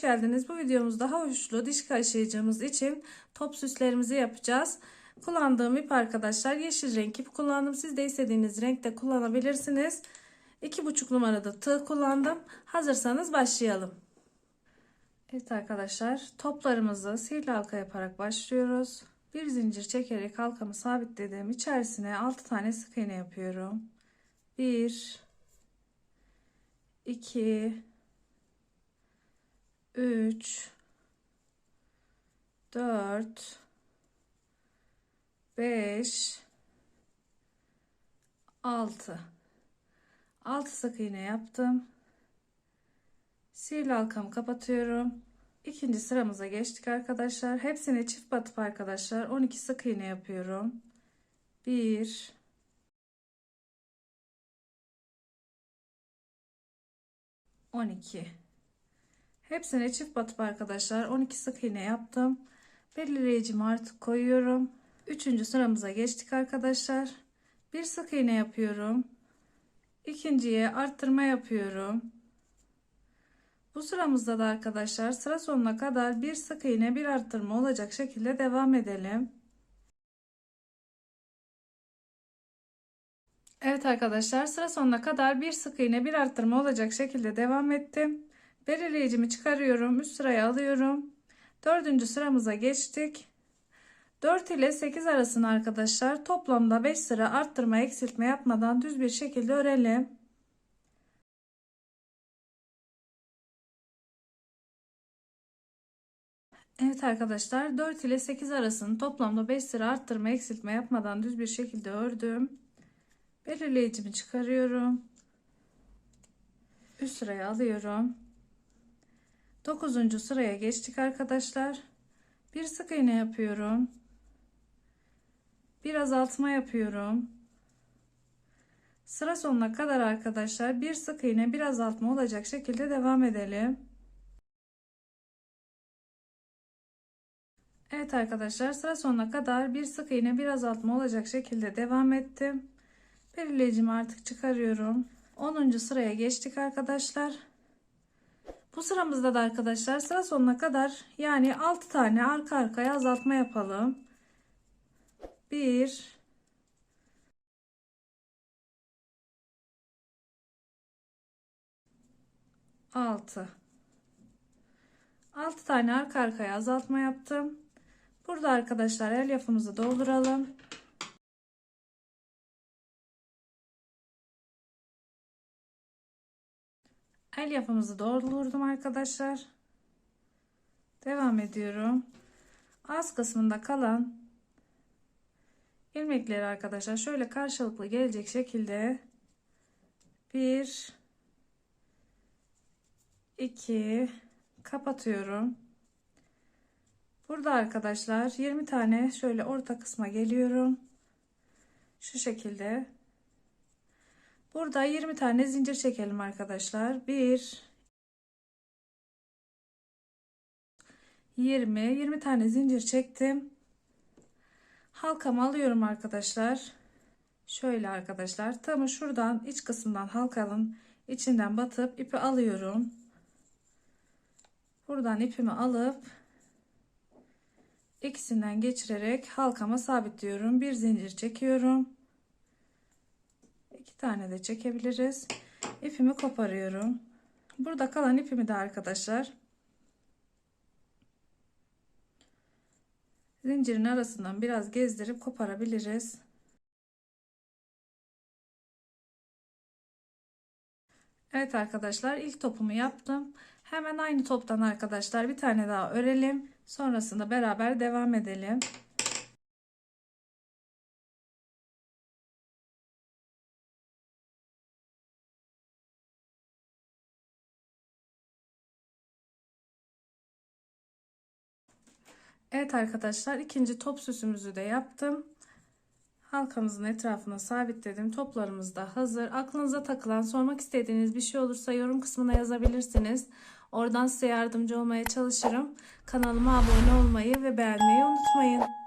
geldiniz. Bu videomuzda havuçlu diş kaşıyıcımız için top süslerimizi yapacağız. Kullandığım ip arkadaşlar yeşil renk ip kullandım. Siz de istediğiniz renkte kullanabilirsiniz. 2,5 numarada tığ kullandım. Hazırsanız başlayalım. Evet arkadaşlar toplarımızı sihirli halka yaparak başlıyoruz. Bir zincir çekerek halkamı sabitledim. İçerisine 6 tane sık iğne yapıyorum. 1 2 3 4 5 6 6 sık iğne yaptım. Sihirli halkamı kapatıyorum. İkinci sıramıza geçtik arkadaşlar. Hepsini çift batıp arkadaşlar 12 sık iğne yapıyorum. 1 12 Hepsine çift batıp arkadaşlar 12 sık iğne yaptım. Belirleyicimi artık koyuyorum. Üçüncü sıramıza geçtik arkadaşlar. Bir sık iğne yapıyorum. İkinciye arttırma yapıyorum. Bu sıramızda da arkadaşlar sıra sonuna kadar bir sık iğne bir arttırma olacak şekilde devam edelim. Evet arkadaşlar sıra sonuna kadar bir sık iğne bir arttırma olacak şekilde devam ettim. Belirleyicimi çıkarıyorum. Üst sıraya alıyorum. Dördüncü sıramıza geçtik. 4 ile 8 arasını arkadaşlar toplamda 5 sıra arttırma eksiltme yapmadan düz bir şekilde örelim. Evet arkadaşlar 4 ile 8 arasını toplamda 5 sıra arttırma eksiltme yapmadan düz bir şekilde ördüm. Belirleyicimi çıkarıyorum. Üst sıraya alıyorum. 9. sıraya geçtik arkadaşlar. Bir sık iğne yapıyorum. Bir azaltma yapıyorum. Sıra sonuna kadar arkadaşlar bir sık iğne bir azaltma olacak şekilde devam edelim. Evet arkadaşlar sıra sonuna kadar bir sık iğne bir azaltma olacak şekilde devam ettim. Belirleyicimi artık çıkarıyorum. 10. sıraya geçtik arkadaşlar. Bu sıramızda da arkadaşlar sıra sonuna kadar yani 6 tane arka arkaya azaltma yapalım. 1 6 6 tane arka arkaya azaltma yaptım. Burada arkadaşlar el yapımızı dolduralım. El yapımızı doldurdum arkadaşlar. Devam ediyorum. Az kısmında kalan ilmekleri arkadaşlar şöyle karşılıklı gelecek şekilde 1 2 kapatıyorum. Burada arkadaşlar 20 tane şöyle orta kısma geliyorum. Şu şekilde. Burada 20 tane zincir çekelim arkadaşlar. 1 20 20 tane zincir çektim. Halkamı alıyorum arkadaşlar. Şöyle arkadaşlar. Tamı şuradan iç kısımdan halkanın içinden batıp ipi alıyorum. Buradan ipimi alıp ikisinden geçirerek halkama sabitliyorum. Bir zincir çekiyorum. İki tane de çekebiliriz. İpimi koparıyorum. Burada kalan ipimi de arkadaşlar zincirin arasından biraz gezdirip koparabiliriz. Evet arkadaşlar ilk topumu yaptım. Hemen aynı toptan arkadaşlar bir tane daha örelim. Sonrasında beraber devam edelim. Evet arkadaşlar ikinci top süsümüzü de yaptım. Halkamızın etrafına sabitledim. Toplarımız da hazır. Aklınıza takılan, sormak istediğiniz bir şey olursa yorum kısmına yazabilirsiniz. Oradan size yardımcı olmaya çalışırım. Kanalıma abone olmayı ve beğenmeyi unutmayın.